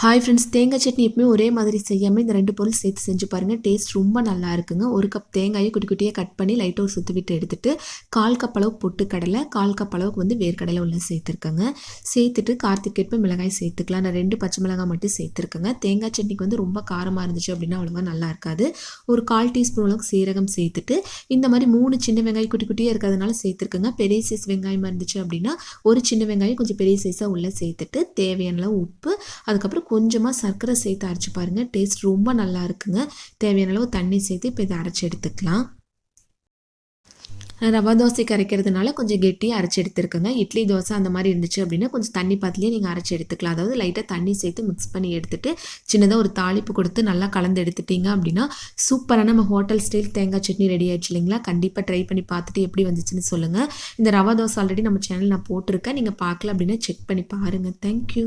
Hi friends தேங்காய் சட்னி எப்பவுமே ஒரே மாதிரி செய்யாமல் இந்த ரெண்டு பொருள் சேர்த்து செஞ்சு பாருங்கள் டேஸ்ட் ரொம்ப நல்லா இருக்குங்க. ஒரு கப் தேங்காயை குட்டி குட்டியாக கட் பண்ணி லைட்டாக ஒரு சுற்றி விட்டு எடுத்துட்டு கால் கப் அளவு பொட்டு கடலை கால் கப் அளவுக்கு வந்து வேர்க்கடலை உள்ள சேர்த்துருக்கேங்க. சேர்த்துட்டு கார்த்திகேற்ப மிளகாய் சேர்த்துக்கலாம். நான் ரெண்டு பச்சை மிளகாய் மட்டும் சேர்த்துருக்கேங்க. தேங்காய் சட்னிக்கு வந்து ரொம்ப காரமாக இருந்துச்சு அப்படின்னா அவ்வளோவா நல்லா இருக்காது. ஒரு கால் டீஸ்பூன் அளவுக்கு சீரகம் சேர்த்துட்டு இந்த மாதிரி மூணு சின்ன வெங்காயம் குட்டி குட்டியாக இருக்கிறதுனால சேர்த்துருக்கேங்க. பெரிய சைஸ் வெங்காயமாக இருந்துச்சு அப்படின்னா ஒரு சின்ன வெங்காயம் கொஞ்சம் பெரிய சைஸாக உள்ளே சேர்த்துட்டு தேவையான உப்பு அதுக்கப்புறம் கொஞ்சமாக சர்க்கரை சேர்த்து அரைச்சி பாருங்கள் டேஸ்ட் ரொம்ப நல்லா இருக்குங்க. தேவையான அளவு தண்ணி சேர்த்து இப்போ இதை அரைச்சி எடுத்துக்கலாம். ரவா தோசைக்கு அரைக்கிறதுனால கொஞ்சம் கெட்டியாக அரைச்சி எடுத்துருக்கோங்க. இட்லி தோசை அந்த மாதிரி இருந்துச்சு அப்படின்னா கொஞ்சம் தண்ணி பாத்திலேயே நீங்கள் அரைச்சி எடுத்துக்கலாம். அதாவது லைட்டாக தண்ணி சேர்த்து மிக்ஸ் பண்ணி எடுத்துட்டு சின்னதாக ஒரு தாளிப்பு கொடுத்து நல்லா கலந்து எடுத்துட்டிங்க அப்படின்னா சூப்பரான நம்ம ஹோட்டல் ஸ்டைல் தேங்காய் சட்னி ரெடி ஆயிடுச்சு இல்லைங்களா? கண்டிப்பாக ட்ரை பண்ணி பார்த்துட்டு எப்படி வந்துச்சுன்னு சொல்லுங்கள் இந்த ரவா தோசை ஆல்ரெடி நம்ம சேனல் நான் போட்டிருக்கேன். நீங்கள் பார்க்கல அப்படின்னா செக் பண்ணி பாருங்கள் தேங்க்யூ